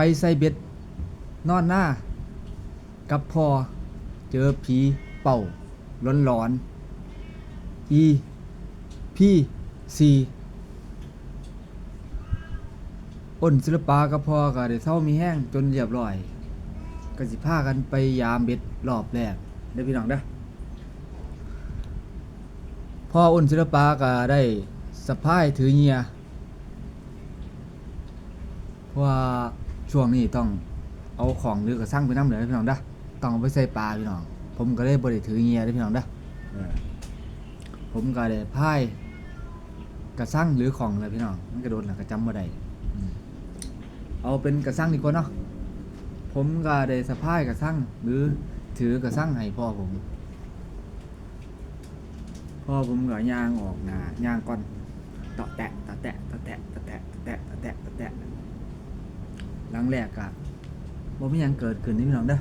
ไปใส่เบ็ด นอนหน้า กับพอ เจอผีเป่าร้อนร้อนๆ E P C อ้นศิลปากับพอก็ได้เศร้ามีแห้งจนเรียบร้อยก็สิพากันไปยามเบ็ดรอบแรกเด้พี่น้องเด้อพ่ออ้นศิลปาก็ได้สะพายถือเงียเพราะว่า ช่วงนี้ต้องเอาของหรือกระสั่งไปน้ำเหลือพี่น้องเด้อต้องเอาไปใส่ปลาพี่น้อง ผมก็ได้บริถือเงียเด้อพี่น้องเด้อเออผมก็ได้พายกระสั่งหรือของอะไรพี่น้องมันกระโดดหลักกระจำบ่ได้อืมเอาเป็นกระสั่งดีกว่าเนาะผมก็ได้สะพายกระสั่งหรือถือกระสั่งให้พ่อผมพ่อผมก็ย่างออกหนาย่างก่อนตะแตะตะแตะตะแตะตะแตะตะแตะตะแตะตะแตะ หลังแรกก็บ่มีหยังเกิดขึ้นนี่พี่น้องเด้อ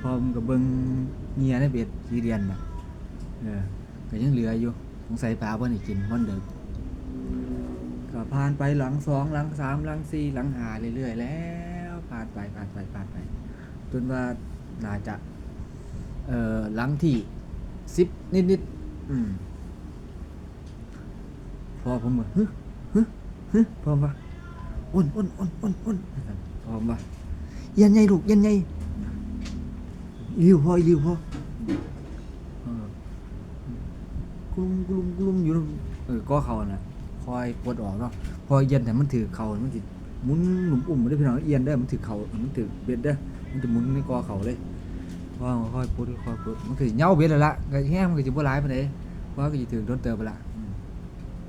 พอมก็เบิงเงียในเบ็ดที่เรียนน่ะเออก็ยังเหลืออยู่สงสัยปลาบ่ได้กินวันเดิมก็ผ่านไปหลังสองหลังสามหลังสี่หลังห้าเรื่อยๆแล้วผ่านไปผ่านไปผ่านไป จนว่าน่าจะเอ่อหลังที่สิบนิดๆอืมพอผมว่าฮึฮึฮึพอมาอ้นอ้นอ้นอ้นอ้น พอมาเย็นไงลูกเย็นไงอีริวพออีริวพอเออกลุ่มกลุ่มกลุ่มอยู่นั่นเออก็เขาน่ะคอยปวดออกเนาะพอเย็นแต่มันถือเขามันสิหมุนหลุมอุ่มไม่ได้พี่น้องเอียนได้อมันถือเขามันถือเบ็ดเด้อมันจะหมุนในกอเขาเลยว่าค่อยปวดค่อยปวดมันคือเหย้าเบ็ดแล้วละก็แห้งมันก็จะบ่ร้ายปานใดเพราะว่าก็จะถือโดนเติบไปละอืม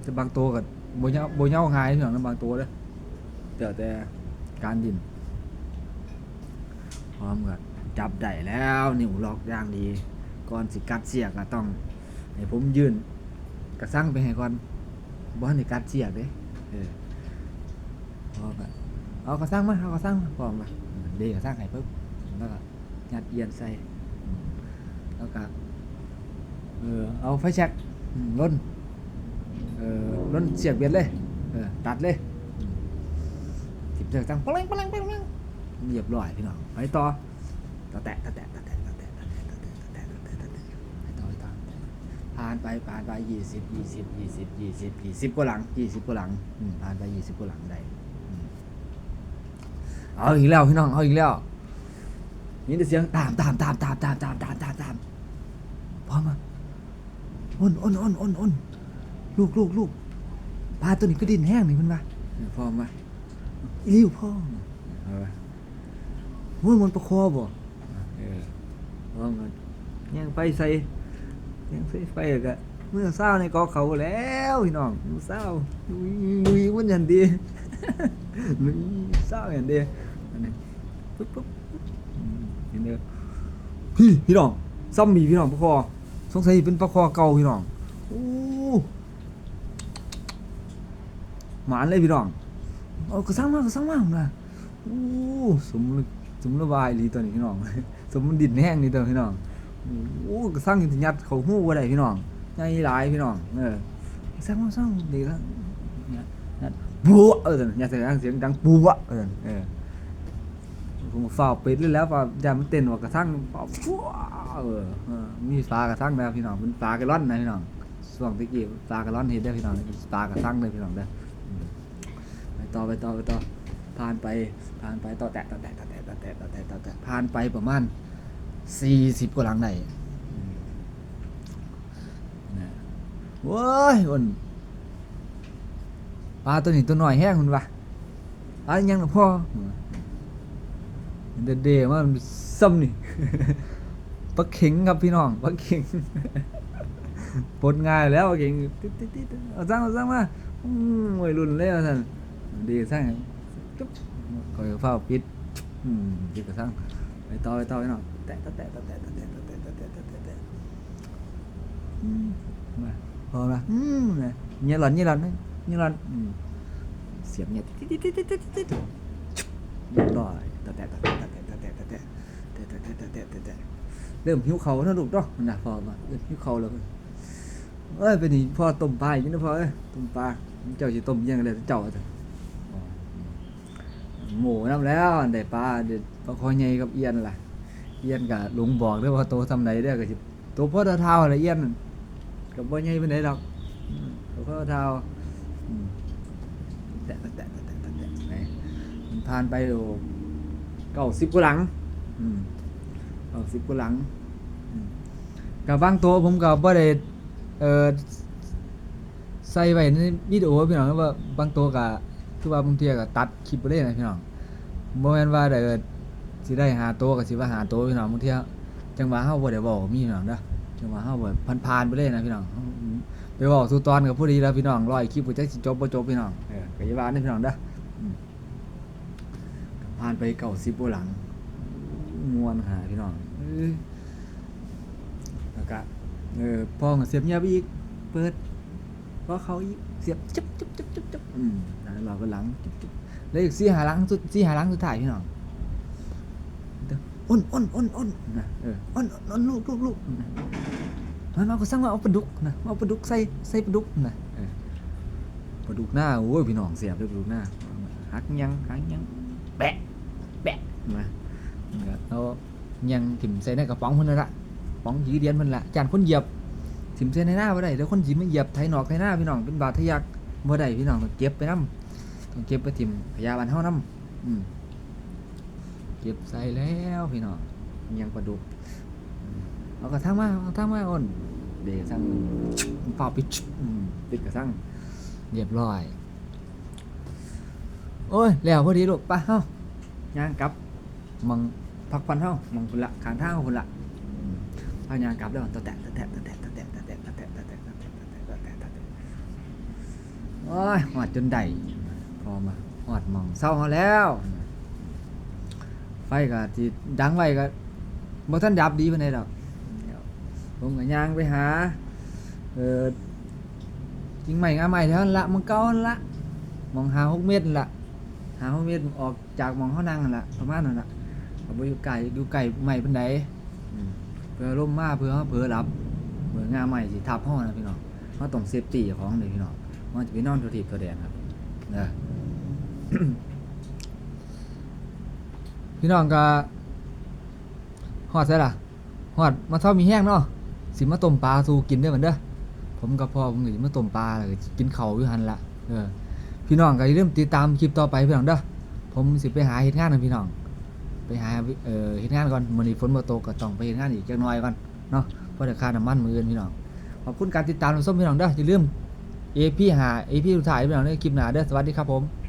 แต่บางตัวก็บ่เหย้าบ่เหย้าหายพี่น้องนะบางตัวเด้อแต่แต่ การดิน พร้อมก็จับได้แล้วนิ้วล็อกอย่างดี ก่อนสิกัดเสียกก็ต้อง ให้ผมยืนกระสั่งไปให้ก่อนบ่ให้กัดเสียกเด้เออพร้อมก็เอากระสั่งมาเอากระสั่งมาพร้อมมาเดกระสั่งให้ปึ๊บแล้วก็ยัดเอียนใส่แล้วก็เออเอาไฟแช็กล้นเออล้นเสียบเบียดเลยเออตัดเลย เสือกจังปะลังปลังปลังเรียบร้อยพี่น้องไปต่อตะแตะตะแตะตะแตะตะแตะตะแตะตะแตะตะแตะตะแตะตะแตะไปต่อไปต่อผ่านไปผ่านไปยี่สิบยี่สิบยี่สิบยี่สิบยี่สิบกว่าหลังยี่สิบกว่าหลังผ่านไปยี่สิบกว่าหลังได้เอาอีกแล้วพี่น้องเอาอีกแล้วนี่แต่เสียงตามตามตามตามตามตามตามตามตามพร้อมมั้ยอ้นอ้นอ้นอ้นอ้นลูกลูกลูกปลาตัวนี้ก็ดินแห้งนี่มันมาพ่อมาอี ริ้วพ่อเอาไปมันมันประคอบ่เออพ่อมันยังไปใส่ยังใส่ไฟกะเมื่อเศร้าในกอเขาแล้วพี่น้องเมื่อเศร้าลุยลุยมันอย่างดี ลุยเศร้าอย่างดีอันนี้ปุ๊บปุ๊บปุ๊บอืมเห็นเด้อพี่พี่น้องซ้ำมีพี่น้องประคอสงสัยเป็นประคอเก่าพี่น้องโอ้หมานเลยพี่น้อง เอากระซังมากก็สระซังมากนะโอ้สมสมระบายดีตัวนี้พี่น้อง สมมันดินแห้งนี่ตัวพี่น้องโอ้ก็สระซังถึงยัดเขาหู้ว่าได้พี่น้องใหญ่หลายพี่น้องเออกระซังกระซังดีแล้วยัดบัวเออยัดเสียงเสียงดังบัวเออเออผมฝ้าปิดเลยแล้วฝ้าอย่ามันเต้นว่ากระซังฝ้าวฟัวเออมีปลากระซังนะพี่น้องเป็นปลากระล่อนนะพี่น้องช่วงตะกี้ปลากระล่อนเห็นได้อพี่น้องปลากระซังเลยพี่น้องเด้อ ต่อไปต่อไปต่อผ่านไปผ่านไปต่อแตะต่อแตะต่อแตะต่อแตะต่อแตะต่อแตะผ่านไปประมาณสี่สิบกว่าหลังได้นโว้ยอ้นปลาตัวนี้ตัวหน้อยแห้งคุณวะปลายังหรอพ่อเด็ดเดว่ามันซ้ำนี่ปลาเข็งครับพี่น้องปลาเข็งปลดง่ายแล้วปลาเข็งติดติ๊ดติ๊ดเอาสร้างเอาสร้างมาอืมวัยรุนเลยว่าท่าน ดีสร้างจุ๊บคอยเฝ้าปิดอืมดีกระทั่งไปต่อไปต่อไปหน่อยแตะแตะแตะแตะแตะแตะแตะแตะแตะแตะแตะแตะอืมมาพอละอืมนะเงี้ยหลอนเงี้ยหลอนเงี้ยหลอนอืมเสียบเงี้ยติ๊ดติ๊ดติ๊ดติ๊ดติ๊ดติ๊ดจุ๊บเรียบร้อแตะแตะแตะแตะแตะแตะแตะแตะแตะแตะแตะแตะแตะแตะเริ่มหิวเขาแล้วลูกเนาะนะพอมาเริ่มหิวเขาแล้วเอ้ยเป็นนี่พ่อต้มปลาอย่างนี้นะพ่อเอ้ยต้มปลาเจ้าสิต้มยังไงเจ้าจ้ะ หมูน้ำแล้วได้ปลาเด็ดปลาคอใหญ่กับเอียนล่ะ เอียนก็ลุงบอกด้อว่าโตทำไหนเด้ก็สิโตพ่อเท่าๆละเอียนก็บ่ใหญ่เปานใดดอกอืมโตพ่อเท่าแตะแตะแตะแตะแตะแตะไหนมันผ่านไปโอ้เก้าสิบกว่าหลังเก้าสิบกว่าหลังกับบางตัวผมก็บ่ได้เออใส่ไว้ในวิดีโอพี่น้องว่าบางตัวก็ คือว่าบางเทีก็ตัดคลิปไปเลยนะพี่น้องบ่แม่นว่าได้สิได้หาโตวก็สิว่าหาโตวพี่น้องบางเที่ยจังหวะเฮาบ่ได้เว้ามีพี่น้องเด้อจังหวะเฮาบบผ่านๆไปเลยนะพี่น้องไปเว้าสู่ตอนกับผู้ดีแล้วพี่น้องร้อยคลิปบ่จักสิจบบ่จบพี่น้องเออก็อย่าว่าเด้อพี่น้องเด้อผ่านไป90บ่หลังมวนหาพี่น้องเอ้ยแล้วก็เออพอก็เสียบเงียบอีก เปิด พอเขาเสียบจุ๊บจุ๊บจุ๊บจุ๊บจุ๊บอืมแล้วเราก็หลังจุ๊บจุ๊บแล้วอีกสี่หาหลังสุดสี่หาหลังสุดท้ายพี่น้องอ้นอ้นอ้นอ้นนะเอออ้นอ้นลูกลูกลูกนะมันมาก็สั่งว่าเอาปลาดุกนะเอาปลาดุกใส่ใส่ปลาดุกนะเออปลาดุกหน้าโอ้ยพี่น้องเสียบเลยปลาดุกหน้าหักยังหักยังแปะแปะมาเอายังถิ่มใส่ในกระป๋องเพิ่นนั่นละป๋องยีเดียนเพิ่นละจานคนเหยียบ ถิ่มใส่ในหน้าบ่ได้เดี๋ยวคนสิมาเหยียบไถนอกไถหน้าพี่น้องเป็นบาดทะยักบ่ได้พี่น้องต้องเก็บไปนํต้องเก็บไปถิ่มขยะบ้านเฮานํอืมเก็บใส่แล้วพี่น้องยังปลาดุกเอากระทั่งมาเอากระทั่งมาอ่นเดี๋ยวสั่งเป่าปิดปิดกระทั่งเรียบร้อย โอ้ย แล้วพอดีลูกไปเฮ้าย่างกลับมังพักผ่อนเฮ้ามังคุณละขางทางเฮาคุณละอืมเอาย่างกลับแล้วตะแตะตะแตะตะแตะตะแตะตะแตะตะแตะตะแตะตะแตะตะแตะตะแตะตะแตะ โอ้ยหอดจนได้พอมาหอดมองเศร้าเฮาแล้ว ไฟก็ที่ดังไว้ก็บ่ทันดับดีปานใดดอกผมก็ย่างไปหา เอ่อกิ่งไม้งาไม้แถวนั้นละมันเก่าละมองหา6เมตรนั่นละหา6เมตรออกจากมองเฮานั่งนั่นละประมาณนั้นละก็บ่อยู่ไกลอยู่ไกลไม้ปานใดเพื่อลมมาเพื่อเฮาเผลอหลับเมื่องาไม้สิทับเฮานะพี่น้องเฮาต้องเซฟตี้ของเด้พี่น้อง มันจะไปนอนตัวทิพย์ตัวแดนครับเด้อพี่น้องก็ฮอดใส่ล่ะฮอดมาเท่ามีแห้งเนาะสิมาต้มปลาสู่กินเด้อเหมือนเด้อผมกับพ่อผมก็สิมาต้มปลาแล้วก็สิกินข้าวอยู่หั่นละเออพี่น้องก็อย่าลืมติดตามคลิปต่อไปพี่น้องเด้อผมสิไปหาเฮ็ดงานนะพี่น้อง ไปหาเอ่อเฮ็ดงานก่อนมื้อนี้ฝนบ่ตกก็ต้องไปเฮ็ดงานอีกจักหน่อยก่อนเนาะเพราะเดี๋ยวค่าน้ำมันมื้ออื่นพี่น้องขอบคุณการติดตามรับชมพี่น้องเด้ออย่าลืม เอพี่หา AP สุดท้ายเป็น้องในคลิปหนาเด้อสวัสดีครับผม